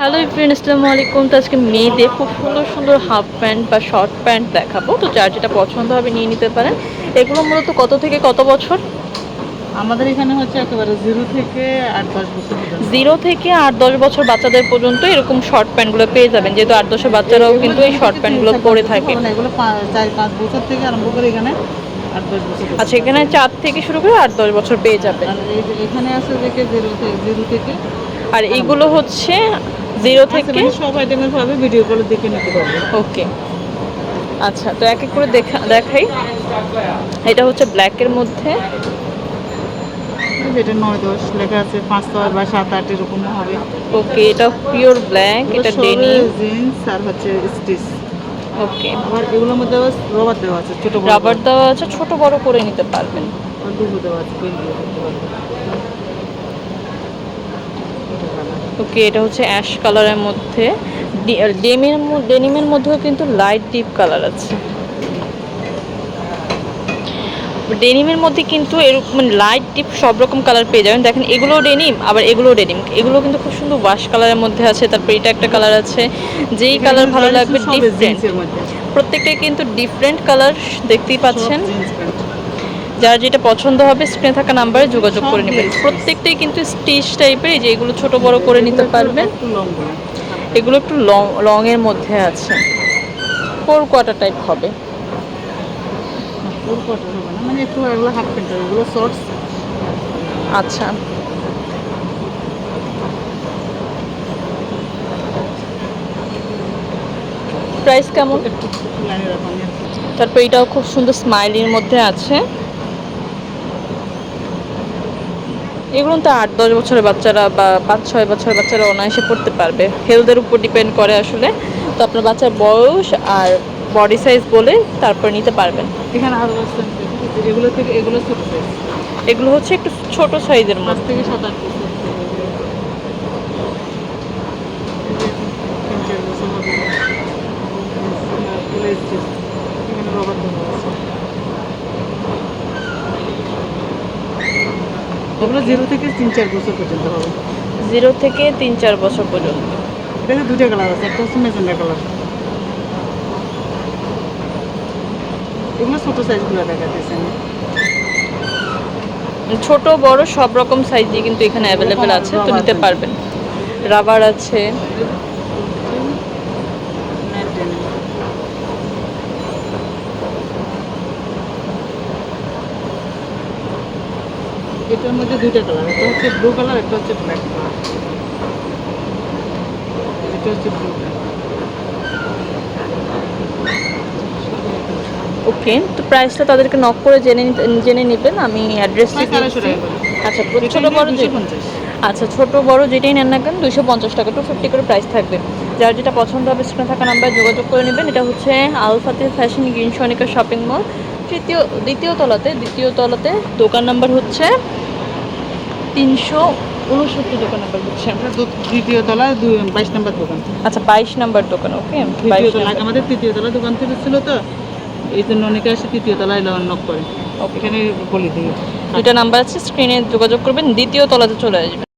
Hello friend আসসালামু আলাইকুম। তো আজকে মেয়েদের খুব সুন্দর সুন্দর হাফ প্যান্ট বা শর্ট প্যান্ট দেখাবো। তো যার যেটা পছন্দ হবে নিয়ে নিতে পারেন। এগুলো মূলত কত থেকে কত বছর? আমাদের এখানে হচ্ছে একেবারে জিরো থেকে আট দশ বছর জিরো থেকে আট দশ বছর বাচ্চাদের পর্যন্ত এরকম শর্ট প্যান্টগুলো পেয়ে যাবেন। যেহেতু আট দশের বাচ্চারাও কিন্তু এই শর্ট প্যান্টগুলো পরে থাকে। এগুলো চার পাঁচ বছর থেকে আরম্ভ করে এখানে আচ্ছা এখানে চার থেকে শুরু করে আট দশ বছর পেয়ে যাবেন। এখানে আছে থেকে জিরো থেকে আর এইগুলো হচ্ছে জিরো থেকে? থেকে সব আইটেমের পাবে ভিডিও কলে দেখে নিতে পারবে। ওকে। আচ্ছা তো এক এক করে দেখা দেখাই। এটা হচ্ছে ব্ল্যাকের মধ্যে। যেটা নয় দশ লেখা আছে পাঁচ ছয় বা সাত আট এরকম হবে। ওকে এটা পিওর ব্ল্যাক এটা ডেনি জিন্স আর হচ্ছে স্টিচ ওকে। আবার এগুলোর মধ্যে রবার দেওয়া আছে ছোট বড়। রাবার দেওয়া আছে ছোট বড় করে নিতে পারবেন। দুটো দেওয়া আছে ওকে এটা হচ্ছে অ্যাশ কালারের মধ্যে। ডেমের ডেনিমের মধ্যেও কিন্তু লাইট ডিপ কালার আছে। ডেনিমের মধ্যে কিন্তু এরকম লাইট ডিপ সব রকম কালার পেয়ে যাবেন। দেখেন এগুলোও ডেনিম আবার এগুলোও ডেনিম। এগুলো কিন্তু খুব সুন্দর ওয়াশ কালারের মধ্যে আছে তারপর এটা একটা কালার আছে। যেই কালার ভালো লাগবে ডিফারেন্ট। প্রত্যেকটাই কিন্তু ডিফারেন্ট কালার দেখতেই পাচ্ছেন। যার যেটা পছন্দ হবে স্ক্রিনে থাকা নাম্বারে যোগাযোগ করে নেবেন। প্রত্যেকটাই কিন্তু স্টিচ টাইপের এই যে এগুলো ছোট বড় করে নিতে পারবেন। এগুলো একটু লং লং এর মধ্যে আছে। ফোর কোয়ার্টার টাইপ হবে। মানে আচ্ছা। প্রাইস কেমন? তারপর এটাও খুব সুন্দর স্মাইলির মধ্যে আছে। এগুলো তো আট দশ বছরের বাচ্চারা বা পাঁচ ছয় বছরের বাচ্চারা অনায়াসে পড়তে পারবে। হেলথের উপর ডিপেন্ড করে আসলে। তো আপনার বাচ্চার বয়স আর বডি সাইজ বলে তারপর নিতে পারবেন। এখানে আরও আছে এগুলো থেকে এগুলো ছোট সাইজ এগুলো হচ্ছে একটু ছোট সাইজের মধ্যে। থেকে সাত আট তিন চার বছর হবে এগুলো স্টিচ এখানে রবার দেওয়া আছে এগুলো জিরো থেকে তিন চার বছর পর্যন্ত হবে জিরো থেকে তিন চার বছর পর্যন্ত। এটাতে দুটো কালার আছে একটা হচ্ছে মেজেন্ডা কালার এগুলো ছোট সাইজগুলো দেখা যাচ্ছে ছোট বড় সব রকম সাইজই কিন্তু এখানে অ্যাভেলেবেল আছে তো নিতে পারবেন। রাবার আছে। এটার মধ্যে দুইটা কালার একটা হচ্ছে ব্লু কালার একটা হচ্ছে ব্ল্যাক কালার এটা হচ্ছে ব্লু ওকে তো প্রাইসটা তাদেরকে নক করে জেনে জেনে নেবেন আমি অ্যাড্রেস প্রায় চারশো টাকা করে। আচ্ছা ছোট বড় যে আচ্ছা ছোট বড় যেটাই নেন না কেন দুশো পঞ্চাশ টাকা টু ফিফটি করে প্রাইস থাকবে। যার যেটা পছন্দ হবে স্ক্রিনে থাকা নাম্বারে যোগাযোগ করে নেবেন। এটা হচ্ছে আলফাতে fashion green Sonica shopping mall তৃতীয় দ্বিতীয় তলাতে দ্বিতীয় তলাতে দোকান নাম্বার হচ্ছে তিনশো উনসত্তর দোকান নাম্বার হচ্ছে আমরা। দ্বিতীয় তলা বাইশ নাম্বার দোকান। আচ্ছা বাইশ নাম্বার দোকান ওকে? বাইশ তলা আমাদের তৃতীয় তলা দোকান থেকে ছিল তো এই জন্য অনেকে আসে তৃতীয় তলায় নক করে। এখানে বলি দিই। দুটা নাম্বার আছে স্ক্রিনে যোগাযোগ করবেন দ্বিতীয় তলাতে চলে আসবেন।